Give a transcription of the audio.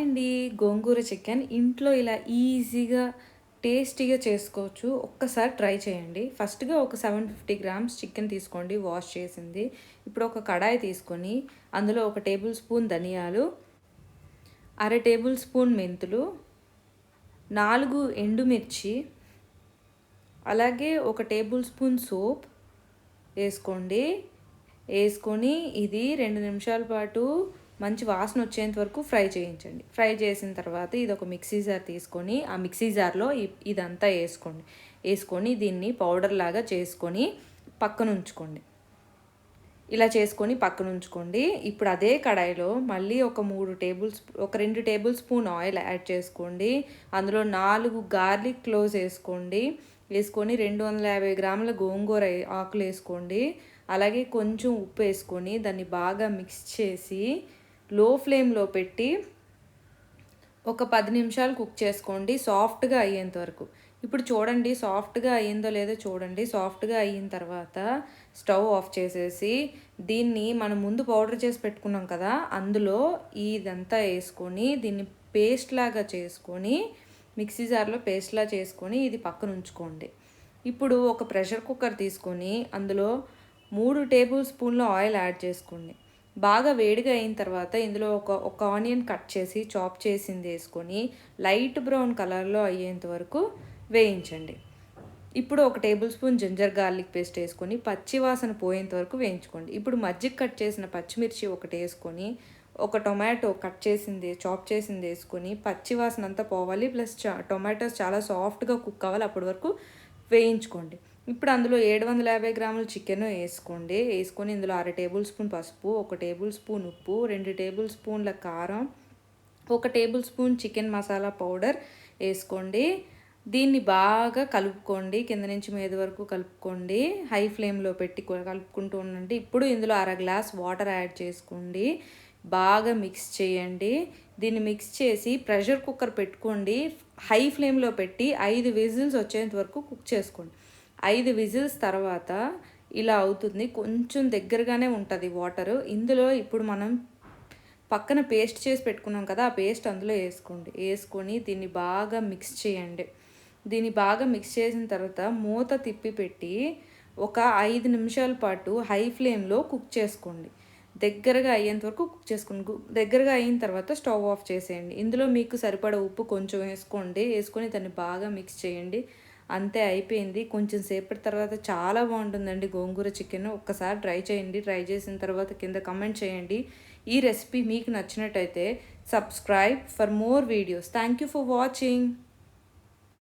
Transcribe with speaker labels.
Speaker 1: అండి గోంగూర చికెన్. ఇంట్లో ఇలా ఈజీగా టేస్టీగా చేసుకోవచ్చు. ఒక్కసారి ట్రై చేయండి. ఫస్ట్గా ఒక సెవెన్ ఫిఫ్టీ గ్రామ్స్ చికెన్ తీసుకోండి. వాష్ చేసింది. ఇప్పుడు ఒక కడాయి తీసుకొని అందులో ఒక టేబుల్ స్పూన్ ధనియాలు అర టేబుల్ స్పూన్ మెంతులు నాలుగు ఎండుమిర్చి అలాగే ఒక టేబుల్ స్పూన్ సోప్ వేసుకోండి. వేసుకొని ఇది రెండు నిమిషాల పాటు మంచి వాసన వచ్చేంత వరకు ఫ్రై చేయించండి. ఫ్రై చేసిన తర్వాత ఇది ఒక మిక్సీ జార్ తీసుకొని ఆ మిక్సీ జార్లో ఇదంతా వేసుకోండి. వేసుకొని దీన్ని పౌడర్ లాగా చేసుకొని పక్కన ఉంచుకోండి ఇలా చేసుకొని పక్కన ఉంచుకోండి ఇప్పుడు అదే కడాయిలో మళ్ళీ ఒక మూడు టేబుల్ ఒక రెండు టేబుల్ స్పూన్ ఆయిల్ యాడ్ చేసుకోండి. అందులో నాలుగు గార్లిక్ క్లోజ్ వేసుకోండి. వేసుకొని రెండు వందల యాభై గ్రాముల గోంగూర ఆకులు వేసుకోండి. అలాగే కొంచెం ఉప్పు వేసుకొని దాన్ని బాగా మిక్స్ చేసి లో ఫ్లేమ్లో పెట్టి ఒక పది నిమిషాలు కుక్ చేసుకోండి. సాఫ్ట్గా అయ్యేంత వరకు. ఇప్పుడు చూడండి సాఫ్ట్గా అయ్యిందో లేదో చూడండి. సాఫ్ట్గా అయిన తర్వాత స్టవ్ ఆఫ్ చేసేసి దీన్ని మనం ముందు పౌడర్ చేసి పెట్టుకున్నాం కదా అందులో ఇదంతా వేసుకొని దీన్ని పేస్ట్ లాగా చేసుకొని మిక్సీ జార్లో పేస్ట్లా చేసుకొని ఇది పక్కన ఉంచుకోండి. ఇప్పుడు ఒక ప్రెషర్ కుక్కర్ తీసుకొని అందులో మూడు టేబుల్ స్పూన్ల ఆయిల్ యాడ్ చేసుకోండి. బాగా వేడిగా అయిన తర్వాత ఇందులో ఒక ఒక ఆనియన్ కట్ చేసి చాప్ చేసింది వేసుకొని లైట్ బ్రౌన్ కలర్లో అయ్యేంత వరకు వేయించండి. ఇప్పుడు ఒక tablespoon ginger garlic paste వేసుకొని పచ్చి వాసన పోయేంత వరకు వేయించుకోండి. ఇప్పుడు మజ్జిగ కట్ చేసిన పచ్చిమిర్చి ఒకటి వేసుకొని ఒక టొమాటో కట్ చేసింది చాప్ చేసింది వేసుకొని పచ్చి వాసన అంతా పోవాలి. ప్లస్ టొమాటోస్ చాలా సాఫ్ట్గా కుక్ అవ్వాలి. అప్పటి వరకు వేయించుకోండి. ఇప్పుడు అందులో ఏడు వందల యాభై గ్రాముల చికెన్ వేసుకోండి. వేసుకొని ఇందులో అర టేబుల్ స్పూన్ పసుపు ఒక టేబుల్ స్పూన్ ఉప్పు రెండు టేబుల్ స్పూన్ల కారం ఒక tablespoon chicken masala powder వేసుకోండి. దీన్ని బాగా కలుపుకోండి. కింద నుంచి మీద వరకు కలుపుకోండి. హై ఫ్లేమ్లో పెట్టి కలుపుకుంటూ ఉండండి. ఇప్పుడు ఇందులో అర గ్లాస్ వాటర్ యాడ్ చేసుకోండి. బాగా మిక్స్ చేయండి. దీన్ని మిక్స్ చేసి ప్రెషర్ కుక్కర్ పెట్టుకోండి. హై ఫ్లేమ్లో పెట్టి ఐదు విజిల్స్ వచ్చేంత వరకు కుక్ చేసుకోండి. ఐదు విజిల్స్ తర్వాత ఇలా అవుతుంది. కొంచెం దగ్గరగానే ఉంటుంది వాటర్. ఇందులో ఇప్పుడు మనం పక్కన పేస్ట్ చేసి పెట్టుకున్నాం కదా ఆ పేస్ట్ అందులో వేసుకోండి. వేసుకొని దీన్ని బాగా మిక్స్ చేయండి. దీన్ని బాగా మిక్స్ చేసిన తర్వాత మూత తిప్పి పెట్టి ఒక ఐదు నిమిషాల పాటు హై ఫ్లేమ్లో కుక్ చేసుకోండి. దగ్గరగా అయ్యేంత వరకు కుక్ చేసుకోండి. దగ్గరగా అయిన తర్వాత స్టవ్ ఆఫ్ చేసేయండి. ఇందులో మీకు సరిపడ ఉప్పు కొంచెం వేసుకోండి. వేసుకొని దాన్ని బాగా మిక్స్ చేయండి. అంతే అయిపోయింది. కొంచెం సేపటి తర్వాత చాలా బాగుంటుందండి గోంగూర చికెన్. ఒక్కసారి ట్రై చేయండి. ట్రై చేసిన తర్వాత కింద కమెంట్ చేయండి. ఈ రెసిపీ మీకు నచ్చినట్టయితే subscribe for more videos. Thank you for watching.